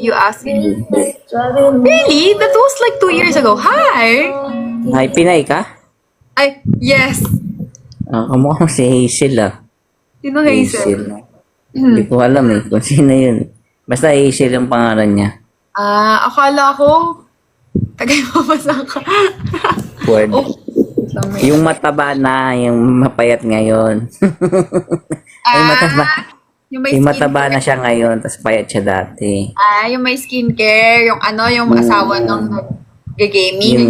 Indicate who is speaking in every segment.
Speaker 1: You asking? Really? That was like two years ago. Hi!
Speaker 2: Ay, Pinay ka?
Speaker 1: Ay, yes.
Speaker 2: Ah, kamukha mo si Hazel ah.
Speaker 1: Sino Hazel?
Speaker 2: Hindi ko alam eh kung sino yun. Basta Hazel ang pangalan niya.
Speaker 1: Ah, akala ko. Tagay mabasa ka.
Speaker 2: Word.
Speaker 1: oh.
Speaker 2: Yung mataba na, yung mapayat ngayon. yung mataba,
Speaker 1: Yung may
Speaker 2: yung mataba na siya ngayon, tapos payat siya dati.
Speaker 1: Ah, yung may skincare, yung ano, yung asawa ng nag-gaming.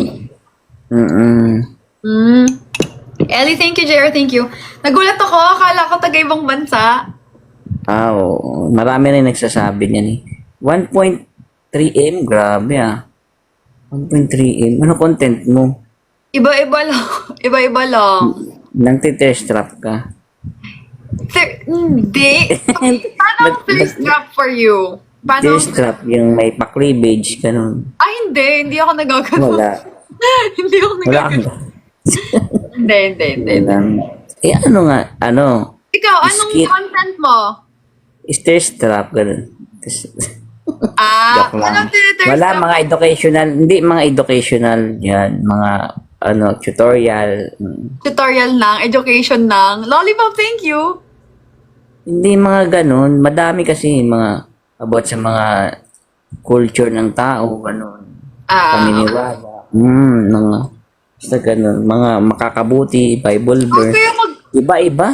Speaker 2: Yung, mm
Speaker 1: Mm. Ellie, thank you, JR, thank you. Nagulat ako, akala ko taga-ibang bansa.
Speaker 2: Ah, oo. Marami rin nagsasabi niyan eh. 1.3M, grabe ah. 1.3M. Ano content mo?
Speaker 1: Iba-iba lang. Iba-iba lang.
Speaker 2: Nang test trap ka.
Speaker 1: Thir- hindi. Paano
Speaker 2: But-
Speaker 1: thirst trap for you? Paano?
Speaker 2: Test trap, yung may pa-cleavage, ganun.
Speaker 1: Ay, hindi. Hindi ako nagagano.
Speaker 2: Wala.
Speaker 1: hindi ako
Speaker 2: Wala
Speaker 1: nagagano.
Speaker 2: kang...
Speaker 1: Hindi, hindi, hindi.
Speaker 2: Walang... Eh ano nga, ano?
Speaker 1: Ikaw, anong
Speaker 2: Skip.
Speaker 1: content mo?
Speaker 2: Thirst trap, ganun. Tas-
Speaker 1: Ah,
Speaker 2: Joke lang.
Speaker 1: anong thirst
Speaker 2: Wala mga educational, hindi mga educational yan, mga ano, tutorial.
Speaker 1: Tutorial ng, education ng. Lollipop, thank you.
Speaker 2: Hindi mga ganun, madami kasi mga about sa mga culture ng tao, ganun.
Speaker 1: Ah,
Speaker 2: Paniniwala. Hmm, mga basta ganun, mga makakabuti, Bible
Speaker 1: Huwag
Speaker 2: verse.
Speaker 1: kayo mag...
Speaker 2: Iba-iba.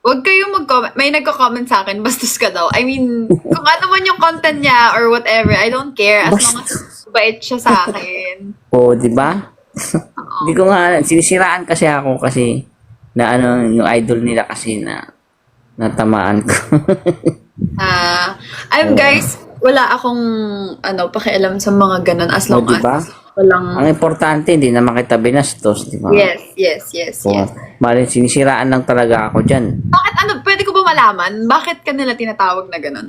Speaker 1: Huwag kayo mag-comment. May nagko-comment sa akin, bastos ka daw. I mean, kung ano man yung content niya or whatever, I don't care. As long as bait siya sa akin.
Speaker 2: O, di ba? Hindi ko nga, sinisiraan kasi ako kasi na ano, yung idol nila kasi na natamaan ko.
Speaker 1: Ah, I'm guys, wala akong ano, pakialam sa mga ganun as long
Speaker 2: O, di ba?
Speaker 1: as walang...
Speaker 2: Ang importante, hindi naman kita binastos, di ba?
Speaker 1: Yes, yes, yes, yes.
Speaker 2: Bali, sinisiraan lang talaga ako dyan.
Speaker 1: Bakit ano, pwede ko ba malaman? Bakit kanila tinatawag na ganun?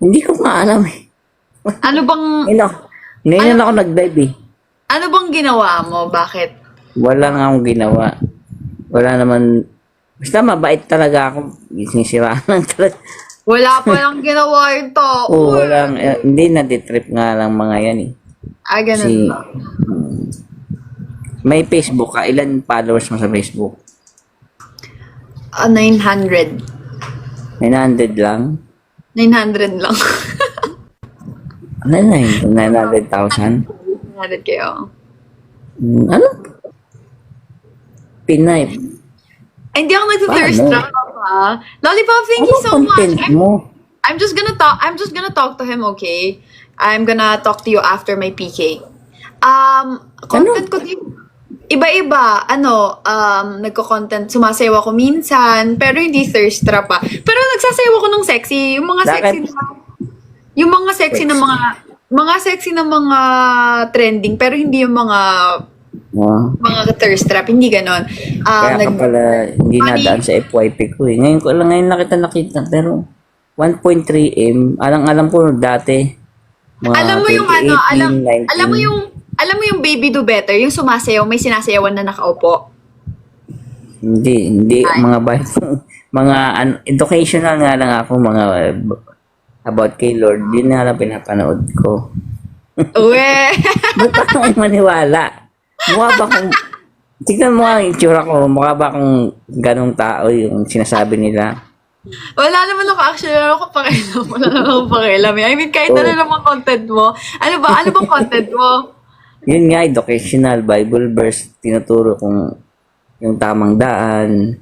Speaker 2: Hindi ko nga alam eh.
Speaker 1: Ano bang,
Speaker 2: Ngayon ako, ngayon lang ako nag-dive eh.
Speaker 1: Ano bang ginawa mo? Bakit?
Speaker 2: Wala nga akong ginawa. Wala naman, basta mabait talaga ako. Sinisiraan lang talaga.
Speaker 1: Wala pa lang ginawa yung tao.
Speaker 2: Oo, walang, eh, hindi na trip nga lang mga yan eh.
Speaker 1: Ah, ganun
Speaker 2: Si,
Speaker 1: ba?
Speaker 2: may Facebook ka, ilan followers mo sa Facebook?
Speaker 1: Ah, 900.
Speaker 2: 900 lang?
Speaker 1: 900 lang.
Speaker 2: Ano na yun? 900,000?
Speaker 1: 900 kayo.
Speaker 2: Ano? Pinay.
Speaker 1: Ay, hindi ako nagtithirst
Speaker 2: Paano?
Speaker 1: trap ha. Lollipop, thank
Speaker 2: Ano
Speaker 1: you so much.
Speaker 2: content
Speaker 1: I'm,
Speaker 2: mo?
Speaker 1: I'm just gonna talk, I'm just gonna talk to him, okay? I'm gonna talk to you after my PK. Um, content ko din, iba-iba, ano, um, nagko-content, sumasayaw ako minsan, pero hindi thirst trap pa. Pero nagsasayaw ako ng sexy, yung mga
Speaker 2: Bakit?
Speaker 1: sexy na, yung mga sexy na mga, mga sexy na mga trending, pero hindi yung mga,
Speaker 2: Oh,
Speaker 1: mga thirst trap, hindi ganon. Ah,
Speaker 2: kaya ka
Speaker 1: nag-
Speaker 2: pala hindi
Speaker 1: Funny.
Speaker 2: nadaan sa FYP ko eh. Ngayon ko lang, ngayon nakita nakita. Pero 1.3M, alang-alam ko dati. Mga
Speaker 1: alam mo yung ano,
Speaker 2: 2018,
Speaker 1: alam,
Speaker 2: 19.
Speaker 1: alam mo yung, alam mo yung baby do better, yung sumasayaw, may sinasayawan na nakaupo.
Speaker 2: Hindi, hindi.
Speaker 1: Ay.
Speaker 2: Mga ba, mga an- educational nga lang ako, mga about kay Lord. Di na lang pinapanood ko.
Speaker 1: Uwe!
Speaker 2: Ba't pa kayo maniwala? Mukha ba kung... Tignan mo nga ang itsura ko. Mukha ba kung ganong tao yung sinasabi nila?
Speaker 1: Wala naman ako actually, wala ako pakialam. Wala naman ako pakialam. I mean, kahit
Speaker 2: Oh.
Speaker 1: ano naman content mo. Ano ba? Ano bang content mo?
Speaker 2: Yun nga, educational, Bible verse, tinuturo kung yung tamang daan.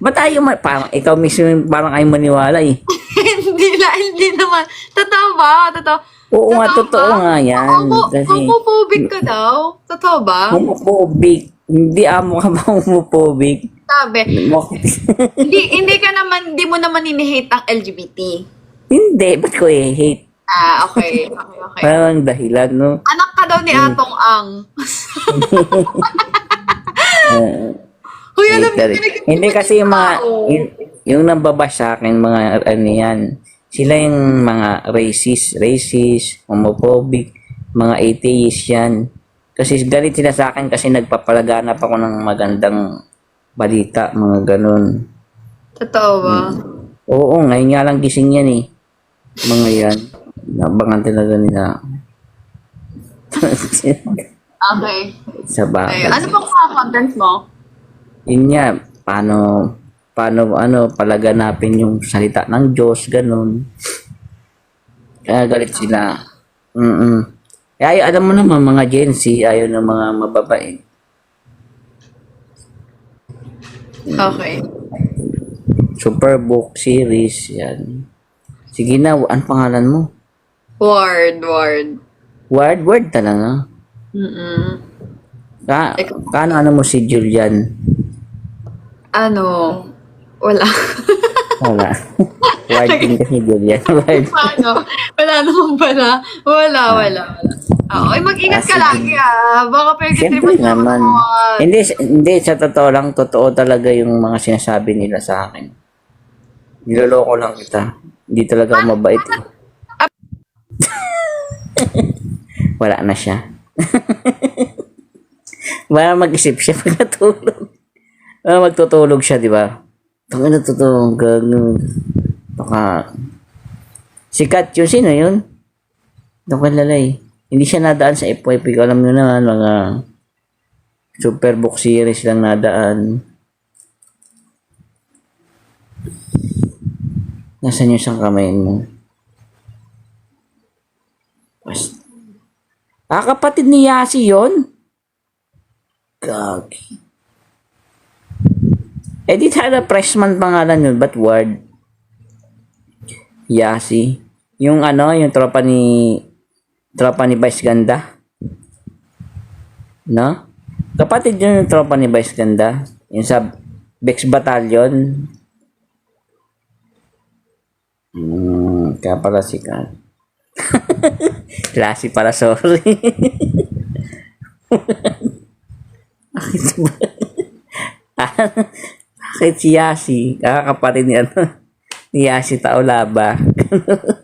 Speaker 2: Ba't tayo, ma- parang ikaw mismo yung parang ayaw maniwala eh.
Speaker 1: Na, hindi naman. Totoo ba? Totoo.
Speaker 2: Oo nga,
Speaker 1: ba?
Speaker 2: totoo nga yan.
Speaker 1: Homo,
Speaker 2: Kasi
Speaker 1: homophobic ka daw? Totoo ba?
Speaker 2: homophobic. Hindi amo ka ba homophobic?
Speaker 1: Sabi. Hindi, hindi ka naman, hindi mo naman inihate ang LGBT.
Speaker 2: Hindi, ba't ko eh, hate?
Speaker 1: Ah, okay. Okay, okay.
Speaker 2: Parang dahilan, no?
Speaker 1: Anak ka daw ni
Speaker 2: Hmm.
Speaker 1: Atong Ang.
Speaker 2: Uh,
Speaker 1: Huy, alam mo,
Speaker 2: Hindi kasi yung mga, yung, yung nambabash sa akin, mga ano yan, sila yung mga racist, racist, homophobic, mga atheist yan. Kasi galit sila sa akin kasi nagpapalaganap ako ng magandang balita, mga ganun.
Speaker 1: Totoo ba?
Speaker 2: Oo, ngayon nga lang gising yan eh. Mga yan. Nabangan talaga nila.
Speaker 1: Okay.
Speaker 2: sa
Speaker 1: okay.
Speaker 2: bagay.
Speaker 1: Ano pang mga contents mo?
Speaker 2: Yun nga, paano, paano, ano, palaganapin yung salita ng Diyos, ganun. Kaya galit sila. Mm Kaya ay, alam mo naman, mga Gen Z, ayaw ng mga mababae.
Speaker 1: Okay.
Speaker 2: Superbook series, yan. Sige na, ano pangalan mo?
Speaker 1: Word, word.
Speaker 2: Word, word talaga.
Speaker 1: Mm-mm.
Speaker 2: Ka, kaano ano mo si Julian?
Speaker 1: Ano? Wala.
Speaker 2: Wala. word din kasi Julian. Word.
Speaker 1: Paano? Wala naman pala. Wala, wala, wala. Ah, oy, mag-ingat ka
Speaker 2: Ah, sige.
Speaker 1: lagi ah. Baka mo
Speaker 2: naman. Hindi, hindi, sa totoo lang, totoo talaga yung mga sinasabi nila sa akin. Niloloko lang kita. Hindi talaga ako mabait. eh. Wala na siya. Para mag-isip siya pag natulog. Para magtutulog siya, di ba? Tanga na totoo, gano'n. Baka... Sikat yun, sino yun? Doon lalay. Hindi siya nadaan sa FYP. Alam nyo naman, mga Superbook series lang nadaan. Nasaan yung isang kamay mo? Pas- Ah, kapatid ni Yasi yon. Gagi. Eh di sana freshman pangalan yun, but word? Yasi. Yung ano, yung tropa ni tropa ni Vice Ganda. No? Kapatid yun yung tropa ni Vice Ganda. Yung sa Bex Battalion. Hmm, kaya pala si Kat. Klase pala, sorry. Bakit ba? Bakit si Yasi? Ah, kapatid ni ano? Ni Yasi Taolaba.